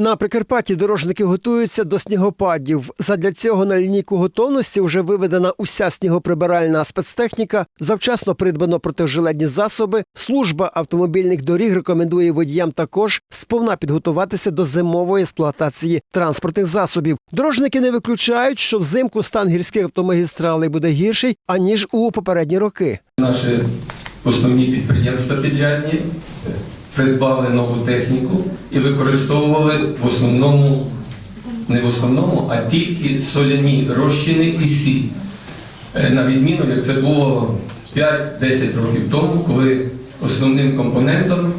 На Прикарпатті дорожники готуються до снігопадів. Задля цього на лінійку готовності вже виведена уся снігоприбиральна спецтехніка, завчасно придбано протижилетні засоби. Служба автомобільних доріг рекомендує водіям також сповна підготуватися до зимової експлуатації транспортних засобів. Дорожники не виключають, що взимку стан гірських автомагістралей буде гірший аніж у попередні роки. Наші основні підприємства підрядні придбали нову техніку і використовували в основному, не в основному, а тільки соляні розчини і сіль. Е, На відміну, як це було 5-10 років тому, коли основним компонентом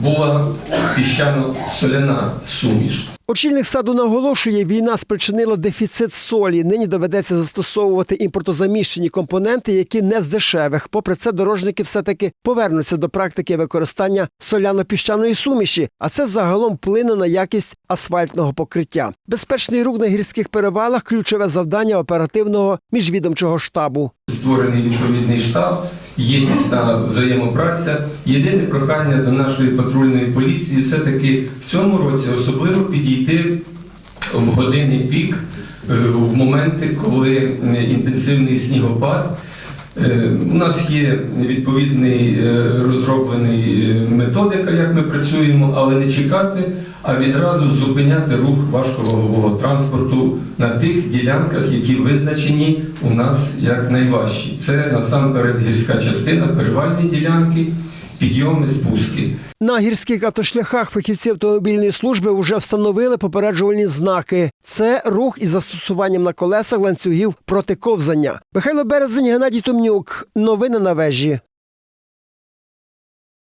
була піщано-соляна суміш. Очільник саду наголошує, війна спричинила дефіцит солі. Нині доведеться застосовувати імпортозаміщені компоненти, які не з дешевих. Попри це, дорожники все-таки повернуться до практики використання соляно-піщаної суміші, а це загалом вплине на якість асфальтного покриття. Безпечний рух на гірських перевалах ключове завдання оперативного міжвідомчого штабу. Створений відповідний штаб, є тісна взаємопраця. Єдине прохання до нашої патрульної поліції все-таки в цьому році особливо підійти в години пік, е, в моменти, коли е, інтенсивний снігопад. Е, У нас є відповідний розроблений методика, як ми працюємо, але не чекати, а відразу зупиняти рух важковагового транспорту на тих ділянках, які визначені у нас як найважчі. Це насамперед гірська частина, перевальні ділянки, підйоми, спуски. На гірських автошляхах фахівці автомобільної служби вже встановили попереджувальні знаки. Це рух із застосуванням на колесах ланцюгів проти ковзання. Михайло Березень, Геннадій Томнюк. Новини на вежі.